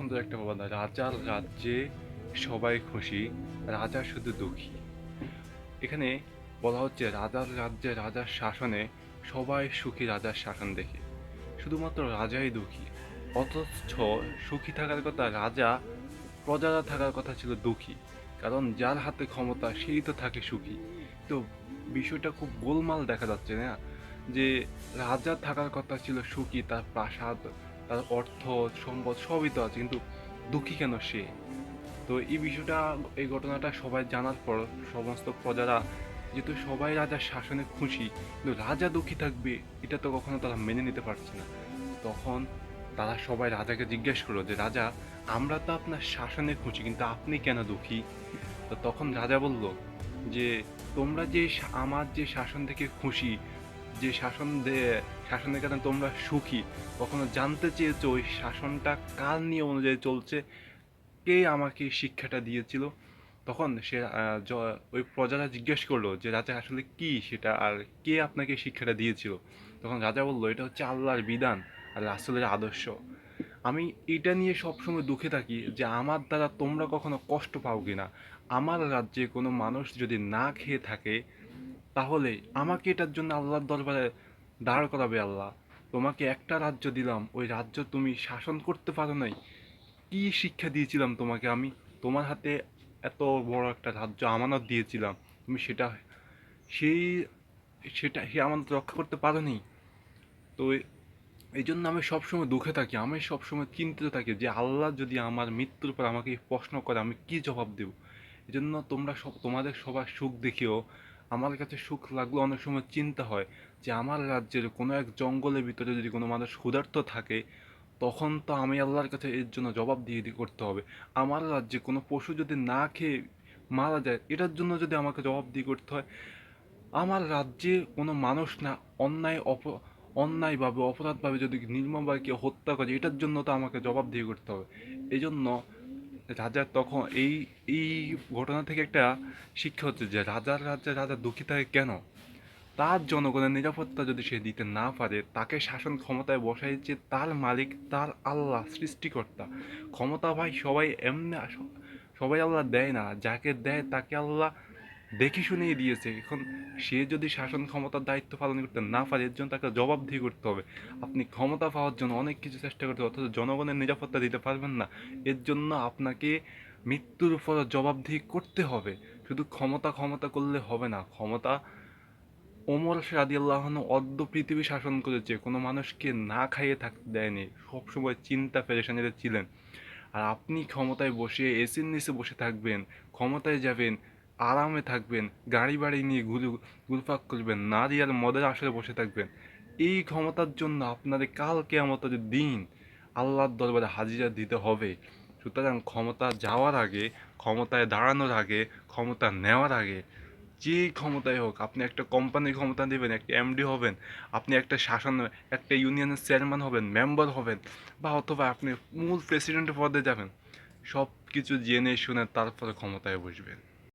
সুন্দর একটা বাবা রাজার রাজ্যে সবাই খুশি, রাজা শুধু দুঃখী। এখানে বলা হচ্ছে রাজার রাজ্যে রাজার শাসনে সবাই সুখী রাজার শাসন দেখে। শুধুমাত্র রাজাই দুঃখী, অথচ সুখী থাকার কথা রাজা, প্রজারা থাকার কথা ছিল দুঃখী। কারণ যার হাতে ক্ষমতা, সেই তো থাকে সুখী। তো বিষয়টা খুব গোলমাল দেখা যাচ্ছে না? যে রাজা থাকার কথা ছিল সুখী, তার প্রাসাদ তার অর্থ, সম্পদ সবই তো আছে, কিন্তু দুঃখী কেন সে? তো এই বিষয়টা, এই ঘটনাটা সবাই জানার পর, সমস্ত প্রজারা, যেহেতু সবাই রাজার শাসনে খুশি, কিন্তু রাজা দুঃখী থাকবে, এটা তো কখনো তারা মেনে নিতে পারছে না। তখন তারা সবাই রাজাকে জিজ্ঞেস করল যে, রাজা, আমরা তো আপনার শাসনে খুশি, কিন্তু আপনি কেন দুঃখী? তো তখন রাজা বলল যে, তোমরা যে, আমার যে শাসন থেকে খুশি যে শাসন দে, শাসনের কারণে তোমরা সুখী, কখনো জানতে চেয়েছো ওই শাসনটা কার নিয়ম অনুযায়ী চলছে? কে আমাকে শিক্ষাটা দিয়েছিল? তখন সে ওই প্রজারা জিজ্ঞেস করল যে, রাজা, আসলে কি সেটা? আর কে আপনাকে শিক্ষাটা দিয়েছিল? তখন রাজা বলল, এটা হচ্ছে আল্লাহর বিধান আর রাসুলের আদর্শ। আমি এটা নিয়ে সবসময় দুঃখে থাকি যে, আমার দ্বারা তোমরা কখনো কষ্ট পাও কি না আমার রাজ্যে কোনো মানুষ যদি না খেয়ে থাকে তাহলে আমাকে এটার জন্য আল্লাহর দরবারে দাঁড় করাবে আল্লাহ। তোমাকে একটা রাজ্য দিলাম, ওই রাজ্য তুমি শাসন করতে পারো নাই। কি শিক্ষা দিয়েছিলাম তোমাকে আমি? তোমার হাতে এত বড় একটা রাজ্য আমানত দিয়েছিলাম। তুমি সেটা, সেই, সেটা সে আমানত রক্ষা করতে পারো নি? তো এই জন্য আমি সবসময় দুঃখে থাকি, আমি সবসময় চিন্তিত থাকি যে আল্লাহ যদি আমার মৃত্যুর পর আমাকে প্রশ্ন করে, আমি কি জবাব দেব? এই জন্য তোমরা সব, তোমাদের সবার সুখ দেখিও। আমার কাছে সুখ লাগল অনেক সময় চিন্তা হয় যে আমার রাজ্যের কোনো এক জঙ্গলের ভিতরে যদি কোনো মানুষ ক্ষুধার্ত থাকে, তখন তো আমি আল্লাহর কাছে এর জন্য জবাব দিয়ে করতে হবে। আমার রাজ্যে কোনো পশু যদি না খেয়ে মারা যায়, এটার জন্য যদি আমাকে জবাব দিয়ে করতে হয়, আমার রাজ্যে কোনো মানুষ না অন্যায় অপ, অন্যায়ভাবে, অপরাধভাবে যদি নির্মমভাবে কেউ হত্যা করে, এটার জন্য তো আমাকে জবাব দিয়ে করতে হবে। এই জন্য রাজার তখন এই এই ঘটনা থেকে একটা শিক্ষা হচ্ছে যে রাজার রাজ্যে রাজা দুঃখী থাকে কেন? তার জনগণের নিরাপত্তা যদি সে দিতে না পারে, তাকে শাসন ক্ষমতায় বসাইছে তার মালিক, তার আল্লাহ, সৃষ্টিকর্তা। ক্ষমতা ভাই সবাই এমনি সবাই আল্লাহ দেয় না, যাকে দেয় তাকে আল্লাহ দেখে শুনিয়ে দিয়েছে। এখন সে যদি শাসন ক্ষমতার দায়িত্ব পালন করতে না পারে, এর জন্য তাকে জবাবদিহি করতে হবে। আপনি ক্ষমতা পাওয়ার জন্য অনেক কিছু চেষ্টা করতে অথচ জনগণের নিরাপত্তা দিতে পারবেন না। এর জন্য আপনাকে মৃত্যুর উপর জবাবদিহি করতে হবে। শুধু ক্ষমতা ক্ষমতা করলে হবে না। ক্ষমতা ওমর রাদি আল্লাহ অর্ধ পৃথিবী শাসন করেছে। কোনো মানুষকে না খাইয়ে থাকতে দেয়নি। সবসময় চিন্তা পেরেশানিতে ছিলেন। আর আপনি ক্ষমতায় বসে এসির নিচে বসে থাকবেন, ক্ষমতায় যাবেন আরামে থাকবেন গাড়ি বাড়ি নিয়ে ঘুরে, ঘুরপাক করবেন নারী আর মদের আসরে বসে থাকবেন। এই ক্ষমতার জন্য আপনাদের কাল কেয়ামতের দিন আল্লাহর দরবারে হাজিরা দিতে হবে। সুতরাং ক্ষমতা যাওয়ার আগে, ক্ষমতায় দাঁড়ানোর আগে, ক্ষমতা নেওয়ার আগে, যে ক্ষমতায় হোক, আপনি একটা কোম্পানির ক্ষমতা নেবেন, একটা এমডি হবেন, আপনি একটা শাসন, একটা ইউনিয়নের চেয়ারম্যান হবেন, মেম্বার হবেন, বা অথবা আপনি মূল প্রেসিডেন্ট পদে যাবেন সব কিছু জেনে শুনে তারপরে ক্ষমতায় বসবেন।